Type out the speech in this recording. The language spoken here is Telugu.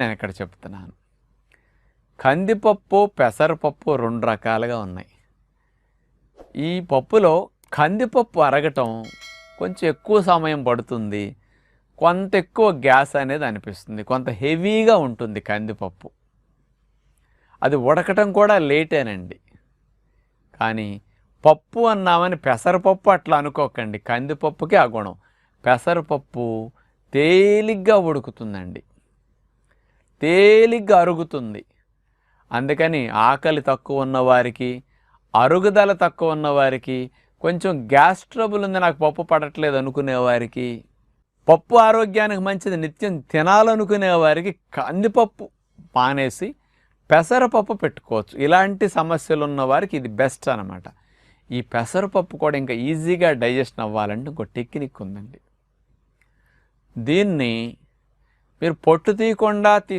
నేను ఇక్కడ చెప్తున్నాను. కందిపప్పు పెసరపప్పు రెండు రకాలుగా ఉన్నాయి. ఈ పప్పులో కందిపప్పు అరగటం కొంచెం ఎక్కువ సమయం పడుతుంది. కొంత ఎక్కువ గ్యాస్ అనేది అనిపిస్తుంది. కొంత హెవీగా ఉంటుంది కందిపప్పు. అది ఉడకటం కూడా లేటేనండి. కానీ పప్పు అన్నామని పెసరపప్పు అట్లా అనుకోకండి. కందిపప్పుకి ఆ గుణం. పెసరపప్పు తేలిగ్గా ఉడుకుతుందండి. తేలిగ్గా అరుగుతుంది. అందుకని ఆకలి తక్కువ ఉన్నవారికి అరుగుదల తక్కువ ఉన్నవారికి కొంచెం గ్యాస్ ట్రబుల్ ఉంది నాకు పప్పు పడట్లేదు అనుకునేవారికి పప్పు ఆరోగ్యానికి మంచిది నిత్యం తినాలనుకునే వారికి కందిపప్పు మానేసి పెసరపప్పు పెట్టుకోవచ్చు. ఇలాంటి సమస్యలు ఉన్న వారికి ఇది బెస్ట్ అనమాట ఈ పెసరపప్పు కూడా ఇంకా ఈజీగా డైజెషన్ అవ్వాలంటే ఇంకో టెక్నిక్ ఉందండి. దీన్ని మీరు పొట్టు తీయకుండా తీ